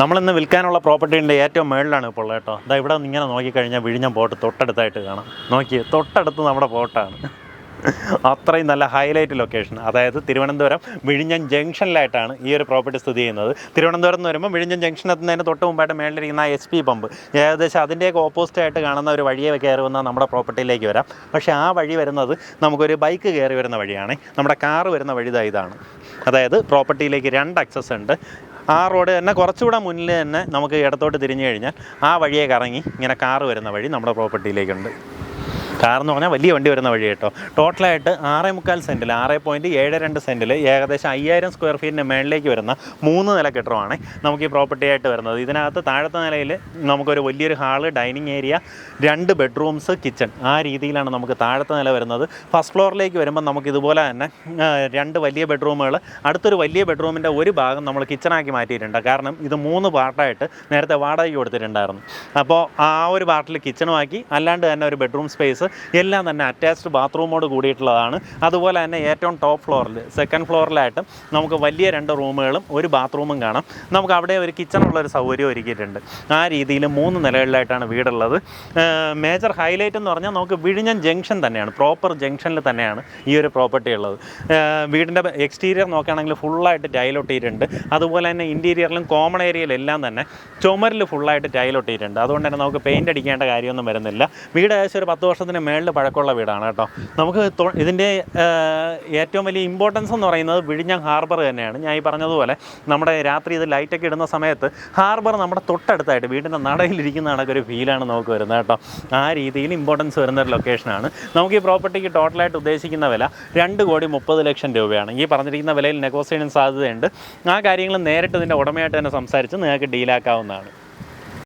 നമ്മളിന്ന് വിൽക്കാനുള്ള പ്രോപ്പർട്ടീന്റെ ഏറ്റവും മുകളിലാണ് ഇപ്പോൾ ഉള്ളത് കേട്ടോ. ഇതാ ഇവിടെ ഇങ്ങനെ നോക്കിക്കഴിഞ്ഞാൽ വിഴിഞ്ഞം പോട്ട് തൊട്ടടുത്തായിട്ട് കാണാം. നോക്കി തൊട്ടടുത്ത് നമ്മുടെ പോട്ടാണ്. അത്രയും നല്ല ഹൈലൈറ്റ് ലൊക്കേഷൻ. അതായത് തിരുവനന്തപുരം വിഴിഞ്ഞം ജംഗ്ഷനിലായിട്ടാണ് ഈ ഒരു പ്രോപ്പർട്ടി സ്ഥിതി ചെയ്യുന്നത്. തിരുവനന്തപുരം എന്ന് വരുമ്പോൾ വിഴിഞ്ഞം ജംഗ്ഷൻ എത്തുന്നതിന് തൊട്ട് മുമ്പായിട്ട് മേളിലിരിക്കുന്ന എസ് പി പമ്പ്. ഏകദേശം അതിന്റെയൊക്കെ ഓപ്പോസിറ്റ് ആയിട്ട് കാണുന്ന ഒരു വഴിയെ കയറി വന്നാൽ നമ്മുടെ പ്രോപ്പർട്ടിയിലേക്ക് വരാം. പക്ഷേ ആ വഴി വരുന്നത് നമുക്കൊരു ബൈക്ക് കയറി വരുന്ന വഴിയാണ്. നമ്മുടെ കാറ് വരുന്ന വഴി ഇതാണ്. അതായത് പ്രോപ്പർട്ടിയിലേക്ക് രണ്ട് അക്സസ് ഉണ്ട്. ആ റോഡ് തന്നെ കുറച്ചുകൂടെ മുന്നിൽ തന്നെ നമുക്ക് ഇടത്തോട്ട് തിരിഞ്ഞു കഴിഞ്ഞാൽ ആ വഴിയെ കറങ്ങി ഇങ്ങനെ കാറ് വരുന്ന വഴി നമ്മുടെ പ്രോപ്പർട്ടിയിലേക്കുണ്ട്. കാർ എന്ന് പറഞ്ഞാൽ വലിയ വണ്ടി വരുന്ന വഴി കേട്ടോ. ടോട്ടലായിട്ട് ആറേ മുക്കാൽ സെന്റിൽ ആറ് പോയിന്റ് ഏഴ് രണ്ട് സെന്റിൽ ഏകദേശം അയ്യായിരം സ്ക്വയർ ഫീറ്റിന്റെ മേളിലേക്ക് വരുന്ന മൂന്ന് നില കെട്ടിടമാണ് നമുക്ക് ഈ പ്രോപ്പർട്ടി ആയിട്ട് വരുന്നത്. ഇതിനകത്ത് താഴത്തെ നിലയിൽ നമുക്കൊരു വലിയൊരു ഹാൾ ഡൈനിങ് ഏരിയ രണ്ട് ബെഡ്റൂംസ് കിച്ചൺ ആ രീതിയിലാണ് നമുക്ക് താഴത്തെ നില വരുന്നത്. ഫസ്റ്റ് ഫ്ലോറിലേക്ക് വരുമ്പോൾ നമുക്ക് ഇതുപോലെ തന്നെ രണ്ട് വലിയ ബെഡ്റൂമുകൾ അടുത്തൊരു വലിയ ബെഡ്റൂമിന്റെ ഒരു ഭാഗം നമ്മൾ കിച്ചണാക്കി മാറ്റിയിട്ടുണ്ട്. കാരണം ഇത് മൂന്ന് പാർട്ടായിട്ട് നേരത്തെ വാടകയ്ക്ക് കൊടുത്തിട്ടുണ്ടായിരുന്നു. അപ്പോൾ ആ ഒരു പാർട്ടിൽ കിച്ചണുമാക്കി അല്ലാണ്ട് തന്നെ ഒരു ബെഡ്റൂം സ്പേസ് എല്ലാം തന്നെ അറ്റാച്ച്ഡ് ബാത്റൂമോട് കൂടിയിട്ടുള്ളതാണ്. അതുപോലെ തന്നെ ഏറ്റവും ടോപ്പ് ഫ്ലോറിൽ സെക്കൻഡ് ഫ്ലോറിലായിട്ട് നമുക്ക് വലിയ രണ്ട് റൂമുകളും ഒരു ബാത്റൂമും കാണാം. നമുക്ക് അവിടെ ഒരു കിച്ചണുള്ള ഒരു സൗകര്യം ഒരുക്കിയിട്ടുണ്ട്. ആ രീതിയിൽ മൂന്ന് നിലകളിലായിട്ടാണ് വീടുള്ളത്. മേജർ ഹൈലൈറ്റ് എന്ന് പറഞ്ഞാൽ നമുക്ക് വിഴിഞ്ഞം ജംഗ്ഷൻ തന്നെയാണ്. പ്രോപ്പർ ജംഗ്ഷനിൽ തന്നെയാണ് ഈ ഒരു പ്രോപ്പർട്ടി ഉള്ളത്. വീടിന്റെ എക്സ്റ്റീരിയർ നോക്കുകയാണെങ്കിൽ ഫുള്ളായിട്ട് ടൈലൊട്ടിയിട്ടുണ്ട് അതുപോലെ തന്നെ ഇന്റീരിയറിലും കോമൺ ഏരിയയിലെല്ലാം തന്നെ ചുമരിൽ ഫുള്ളായിട്ട് ടൈലൊട്ടിയിട്ടുണ്ട് അതുകൊണ്ട് തന്നെ നമുക്ക് പെയിന്റ് അടിക്കേണ്ട കാര്യമൊന്നും വരുന്നില്ല. വീട് ഏകദേശം ഒരു പത്ത് വർഷത്തിന് മേളിൽ പഴക്കമുള്ള വീടാണ് കേട്ടോ. നമുക്ക് ഇതിന്റെ ഏറ്റവും വലിയ ഇമ്പോർട്ടൻസ് എന്ന് പറയുന്നത് വിഴിഞ്ഞം ഹാർബർ തന്നെയാണ്. ഞാൻ ഈ പറഞ്ഞതുപോലെ നമ്മുടെ രാത്രി ഇത് ലൈറ്റൊക്കെ ഇടുന്ന സമയത്ത് ഹാർബർ നമ്മുടെ തൊട്ടടുത്തായിട്ട് വീടിന്റെ നടയിലിരിക്കുന്ന കണക്കൊരു ഫീലാണ് നമുക്ക് വരുന്നത് കേട്ടോ. ആ രീതിയിൽ ഇമ്പോർട്ടൻസ് വരുന്ന ഒരു ലൊക്കേഷനാണ് നമുക്ക് ഈ പ്രോപ്പർട്ടിക്ക് ടോട്ടലായിട്ട് ഉദ്ദേശിക്കുന്ന വില രണ്ട് കോടി മുപ്പത് ലക്ഷം രൂപയാണ്. ഈ പറഞ്ഞിരിക്കുന്ന വിലയിൽ നെഗോസിയേഷൻ സാധ്യതയുണ്ട്. ആ കാര്യങ്ങൾ നേരിട്ട് ഇതിന്റെ ഉടമയായിട്ട് തന്നെ സംസാരിച്ച് നിങ്ങൾക്ക് ഡീലാക്കാവുന്നതാണ്